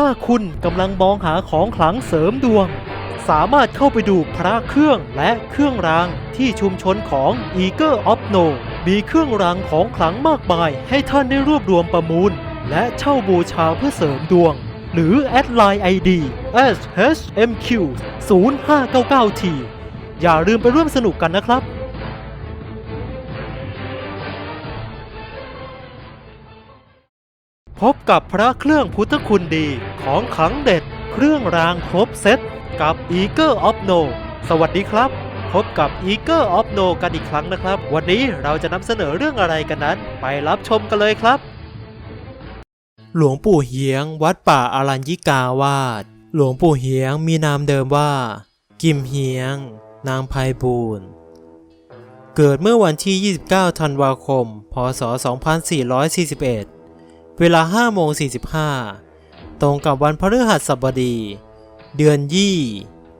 ถ้าคุณกำลังมองหาของขลังเสริมดวง สามารถเข้าไปดูพระเครื่องและเครื่องรางที่ชุมชนของ Eager of No มีเครื่องรางของขลังมากมายให้ท่านได้รวบรวมประมูล และเช่าบูชาเพื่อเสริมดวง หรือแอดไลน์ ID shmq 0599t อย่าลืมไปร่วมสนุกกันนะครับ พบกับพระเครื่องพุทธคุณดีของขลังเด็ด เครื่องรางครบเซตกับ Eager of No สวัสดีครับ พบกับ Eager of No กันอีกครั้งนะครับ วันนี้เราจะนำเสนอเรื่องอะไรกันนั้น ไปรับชมกันเลยครับ หลวงปู่เฮียงวัดป่าอารัญญิกาวาด หลวงปู่เฮียงมีนามเดิมว่า กิมเฮียง นางไพบูลย์เกิดเมื่อวันที่ 29 ธันวาคม พศ 2441 เวลา5โมง45 ตรงกับวันพฤหัสบดี เดือนยี่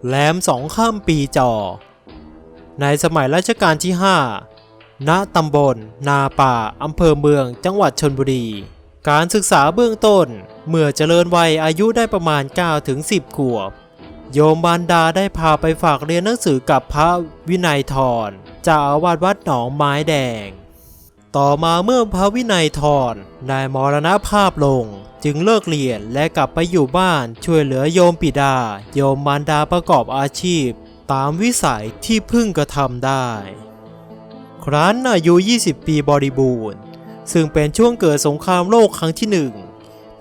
แรมสองข้ามปีจอ ในสมัยรัชกาลที่ 5 ณตำบล นาป่าอำเภอเมืองจังหวัดชนบุรี การศึกษาเบื้องต้น เมื่อเจริญวัยอายุได้ประมาณ 9 ถึง 10 ขวบ โยมบานดาได้พาไปฝากเรียนหนังสือกับพระวินัยทรเจ้าอาวาสวัดหนองไม้แดง ต่อมาเมื่อพระวินัยทรได้มรณภาพลง จึงเลิกเรียนและกลับไปอยู่บ้านช่วยเหลือโยมปิดา โยมมารดาประกอบอาชีพ ตามวิสัยที่พึ่งกระทำได้ ครั้นอายุ 20 ปีบริบูรณ์ ซึ่งเป็นช่วงเกิดสงครามโลกครั้งที่หนึ่ง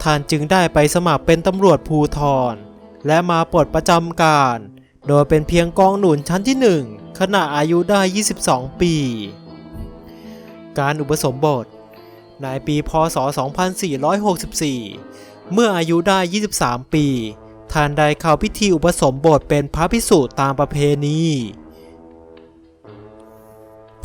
ท่านจึงได้ไปสมัครเป็นตำรวจภูทรและมาปลดประจำการ โดยเป็นเพียงกองหนุนชั้นที่หนึ่งขณะอายุได้ 22 ปี การอุปสมบท ในปีพศ 2464 เมื่ออายุได้ 23 ปี ท่านได้เข้าพิธีอุปสมบทเป็นพระภิกษุตามประเพณี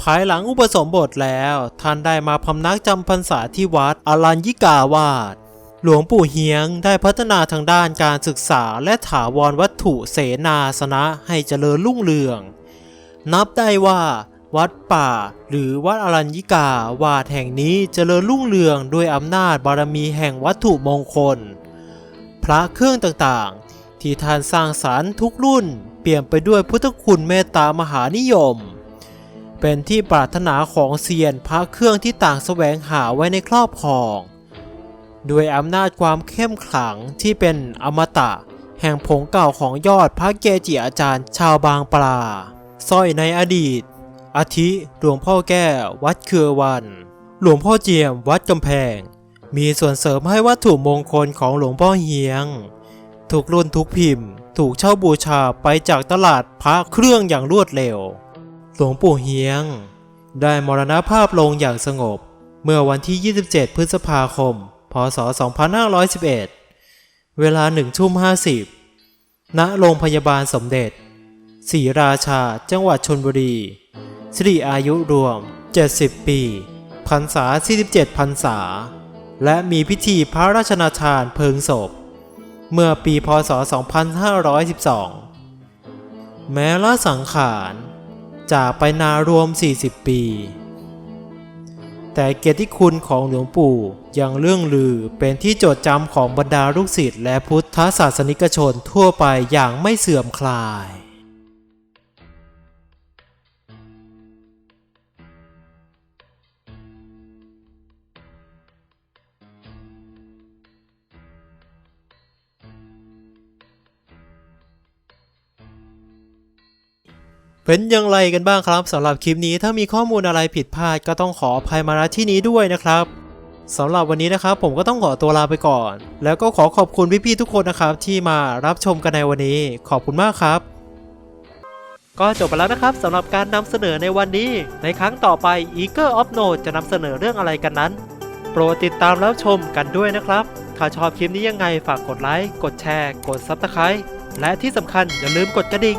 ภายหลังอุปสมบทแล้ว ท่านได้มาพำนักจำพรรษาที่วัดอรัญญิกาวาสหลวงปู่เฮียงได้พัฒนาทางด้านการศึกษาและถาวรวัตถุเสนาสนะให้เจริญรุ่งเรือง นับได้ว่า วัดป่า หรือวัดอรัญญิกาวาดแห่งนี้เจริญรุ่งเรืองด้วยอำนาจบารมีแห่งวัตถุมงคล พระเครื่องต่างๆ ที่ท่านสร้างสารรค์ทุกรุ่น เปลี่ยนไปด้วยพุทธคุณเมตตามหานิยม เป็นที่ปรารถนาของเซียนพระเครื่องที่ต่างแสวงหาไว้ในครอบครอง ด้วยอำนาจความเข้มขลังที่เป็นอมตะ แห่งผงเก่าของยอดพระเกจิอาจารย์ชาวบางปลาสร้อยในอดีต อาทิหลวงพ่อแก้ววัดเครือวัน หลวงพ่อเจียมวัดกำแพง มีส่วนเสริมให้วัตถุมงคลของหลวงพ่อเฮียงทุกรุ่นทุกพิมพ์ ถูกเช่าบูชาไปจากตลาดพระเครื่องอย่างรวดเร็ว หลวงปู่เฮียง ได้มรณภาพลงอย่างสงบ เมื่อวันที่ 27 พฤษภาคม พศ 2511 เวลา1ทุ่ม50ณโรงพยาบาลสมเด็จศรีราชา จังหวัดชนบุรี สิริอายุรวม 70 ปีพรรษา 47พรรษา และมีพิธีพระราชนาทานเพลิงศพ เมื่อปีพศ 2512 แม้ละสังขารจากไปนารวม 40 ปี แต่เกียรติคุณของหลวงปู่ยังเรื่องลือเป็นที่โจดจำของบรรดาลูกศิษย์และพุทธศาสนิกชนทั่วไปอย่างไม่เสื่อมคลาย เป็นอย่างไรกันบ้างครับสำหรับคลิปนี้ถ้ามีข้อมูลอะไรผิดพลาดก็ต้องขออภัยมาณที่นี้ด้วยนะครับสำหรับวันนี้นะครับผมก็ต้องขอตัวลาไปก่อน แล้วก็ขอขอบคุณพี่ๆทุกคนนะครับ ที่มารับชมกันในวันนี้ ขอบคุณมากครับ ก็จบไปแล้วนะครับสำหรับการนำเสนอในวันนี้ ในครั้งต่อไป Eager of No จะนำเสนอเรื่องอะไรกันนั้น โปรดติดตามแล้วชมกันด้วยนะครับ ถ้าชอบคลิปนี้ยังไงฝากกดไลค์กดแชร์ กด Subscribe และที่สำคัญอย่าลืมกดกระดิ่ง